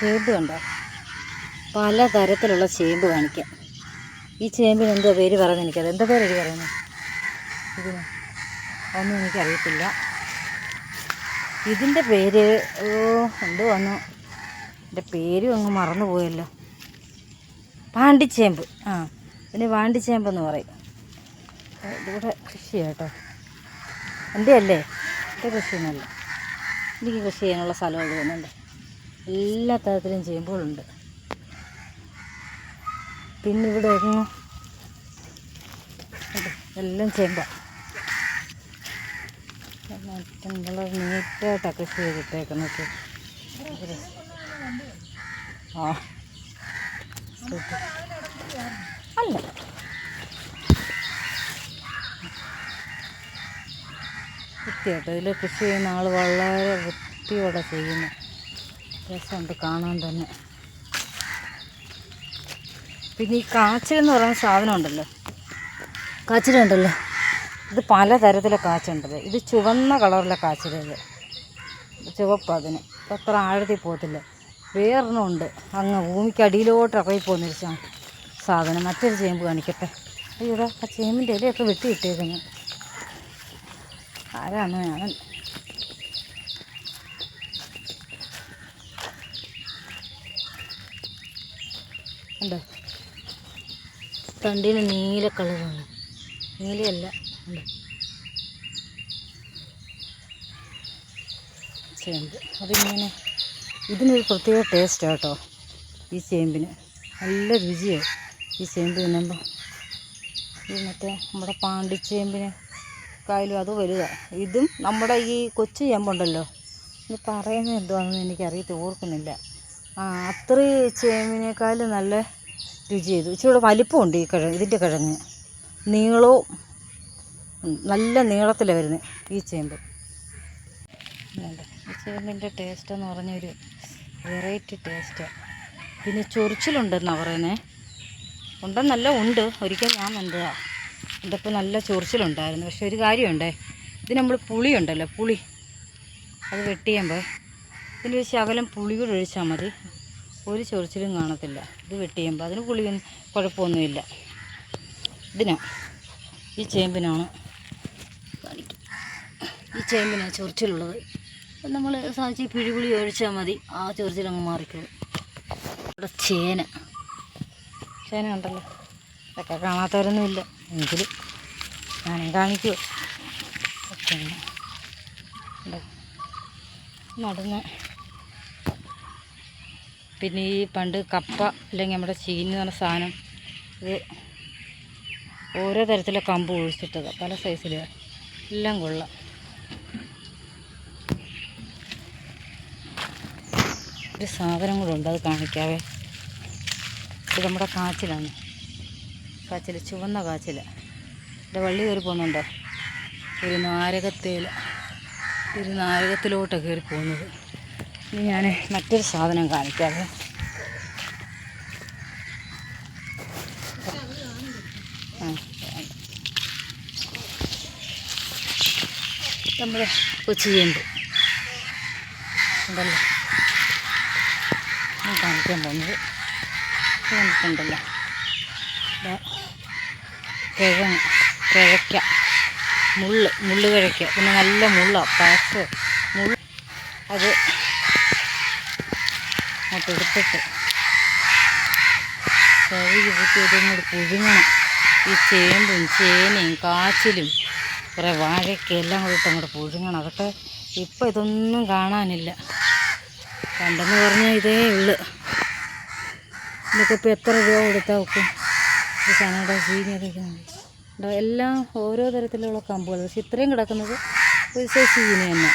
ചേമ്പ് കണ്ടോ? പല തരത്തിലുള്ള ചേമ്പ് കാണിക്കാം. ഈ ചേമ്പിന് എന്തോ പേര് പറയുന്നത് എനിക്കത് എന്താ പേര് എനിക്ക് പറയുന്നത് ഇതിന് ഒന്നും എനിക്കറിയത്തില്ല. ഇതിന്റെ പേര് ഓ എന്തോ വന്നു. എന്റെ പേരും അങ്ങ് മറന്നു പോയല്ലോ. പാണ്ടിച്ചേമ്പ്. ആ ഇതിന് പാണ്ടിച്ചേമ്പെന്ന് പറയും. ഇതിവിടെ കൃഷി കേട്ടോ എന്റെ അല്ലേ എന്റെ കൃഷിയൊന്നുമല്ല. എനിക്ക് കൃഷി ചെയ്യാനുള്ള സ്ഥലം തോന്നുന്നുണ്ട് എല്ലാ തരത്തിലും ചെയ്യുമ്പോഴുണ്ട്. പിന്നെ ഇവിടെ എല്ലാം ചെയ്യുമ്പോൾ വളരെ നീറ്റായിട്ടാണ് കൃഷി ചെയ്തിട്ടേക്കുന്നത്. അല്ല. വൃത്തിയായിട്ട് ഇതിൽ കൃഷി ചെയ്യുന്ന ആൾ വളരെ വൃത്തിയോടെ ചെയ്യുന്നു. രസമുണ്ട് കാണാൻ തന്നെ. പിന്നെ ഈ കാച്ചിലെന്ന് പറയുന്ന സാധനം ഉണ്ടല്ലോ. കാച്ചിലുണ്ടല്ലോ. ഇത് പലതരത്തിലെ കാച്ചുണ്ടത് ഇത് ചുവന്ന കളറിലെ കാച്ചിലത്. ചുവപ്പതിന് അത്ര ആഴത്തിൽ പോകത്തില്ല. ഉണ്ട്. അങ്ങ് ഭൂമിക്കടിയിലോട്ട് ഇറങ്ങി പോകുന്നൊരു സാധനം. മറ്റൊരു ചേമ്പ് കാണിക്കട്ടെ. അയ്യോടാ ആ ചേമ്പിന്റെ ഇലയൊക്കെ വെട്ടി ഇട്ടേക്കുന്നു. ആരാണ് ഞാൻ ഉണ്ടോ തണ്ടിന് നീല കളറാണ്. നീലയല്ല കണ്ടോ? ചേമ്പ്. അതിങ്ങനെ ഇതിനൊരു പ്രത്യേക ടേസ്റ്റ് കേട്ടോ ഈ ചേമ്പിന്. നല്ല രുചിയാണ് ഈ ചേമ്പ് തിന്നുമ്പോൾ ഈ മറ്റേ നമ്മുടെ പാണ്ടിച്ചേമ്പിന് കായലും അത് വലുതാണ് ഇതും നമ്മുടെ ഈ കൊച്ചു ചേമ്പുണ്ടല്ലോ. ഇത് പറയുന്നത് എന്തുവാണെന്ന് എനിക്കറിയത്ത് ഓർക്കുന്നില്ല. അത്രയും ചേമ്പിനേക്കാളും നല്ല രുചി ചെയ്തു ഇച്ചിരി വലിപ്പമുണ്ട് ഈ കിഴങ്ങ് ഇതിന്റെ കിഴങ്ങ്. നീളവും നല്ല നീളത്തിലാണ് വരുന്നത് ഈ ചേമ്പ്. ഈ ചേമ്പിന്റെ ടേസ്റ്റ് എന്ന് പറഞ്ഞൊരു വെറൈറ്റി ടേസ്റ്റാണ് പിന്നെ ചൊറിച്ചിലുണ്ടെന്നാണ് പറയുന്നത് ഉണ്ടെന്നല്ല ഉണ്ട്. ഒരിക്കൽ ഞാൻ എന്താ ഇതിപ്പോൾ നല്ല ചൊറിച്ചിലുണ്ടായിരുന്നു. പക്ഷെ ഒരു കാര്യമുണ്ടേ ഇത് നമ്മൾ പുളിയുണ്ടല്ലോ പുളി. അത് വെട്ടിയുമ്പോൾ ഇതിലൊരു ശകലം പുളി കൂടെ ഒഴിച്ചാൽ മതി. ഒരു ചൊറിച്ചിലും കാണത്തില്ല. ഇത് വെട്ടി ചെയ്യുമ്പോൾ അതിന് കുളി കുഴപ്പമൊന്നുമില്ല. ഇതിനാ. ഈ ചേമ്പിനാണ് കാണിക്കും. ഈ ചേമ്പിനാണ് ചൊറിച്ചിലുള്ളത്. നമ്മൾ സാധിച്ച് പിഴിപുളി ഒഴിച്ചാൽ മതി. ആ ചൊറിച്ചിലങ്ങ് മാറിക്കോളും. ഇവിടെ ചേന. ചേന ഉണ്ടല്ലോ. ഇതൊക്കെ കാണാത്തവരൊന്നുമില്ല. എങ്കിലും ഞാനും കാണിക്കുമോ ഓക്കെ. നടന്ന് പിന്നെ ഈ പണ്ട് കപ്പ അല്ലെങ്കിൽ നമ്മുടെ ചീനി എന്ന് പറഞ്ഞ സാധനം ഇത് ഓരോ തരത്തിലെ കമ്പ് ഒഴിച്ചിട്ടത് പല സൈസിൽ എല്ലാം കൊള്ളാം. ഒരു സാധനം കൂടെ അത് കാണിക്കാവേ. ഇത് നമ്മുടെ കാച്ചിലാണ്. കാച്ചിൽ ചുവന്ന കാച്ചിൽ എന്റെ വള്ളി കയറി പോകുന്നുണ്ടോ? ഒരു നാരകത്തേൽ ഒരു നാരകത്തിലോട്ടാണ് കയറി പോകുന്നത്. ഇനി ഞാൻ മറ്റൊരു സാധനം കാണിക്കാവേ നമ്മൾ കൊച്ചു ചേമ്പ്. ഉണ്ടല്ലോ. ഞാൻ കാണിക്കാൻ പോകുന്നത്. കണ്ടിട്ടുണ്ടല്ലോ കിഴങ്ങ് കിഴയ്ക്ക മുള്ള് മുള്ള് കിഴയ്ക്ക പിന്നെ നല്ല മുള്ളാണ് പാക്ക് മുള്ള. അത് അങ്ങോട്ട് കഴുകി കൂട്ടി ഇതങ്ങോട്ട് പുഴുങ്ങണം. ഈ ചേമ്പും ചേനയും കാച്ചിലും കുറേ വാഴയ്ക്ക എല്ലാം കൂടി ഇട്ട് അങ്ങോട്ട് പുഴുങ്ങണം. അതൊക്കെ ഇപ്പം ഇതൊന്നും കാണാനില്ല. പണ്ടെന്ന് പറഞ്ഞാൽ ഇതേ ഉള്ളു. ഇതൊക്കെ എത്ര രൂപ കൊടുത്താൽ വെക്കും ഈ സാധനങ്ങളുടെ ചീനിയൊക്കെ എല്ലാം ഓരോ തരത്തിലുള്ള കമ്പുകൾ പക്ഷെ ഇത്രയും കിടക്കുന്നത് ഒരു സൈസ് ചീനി തന്നെ.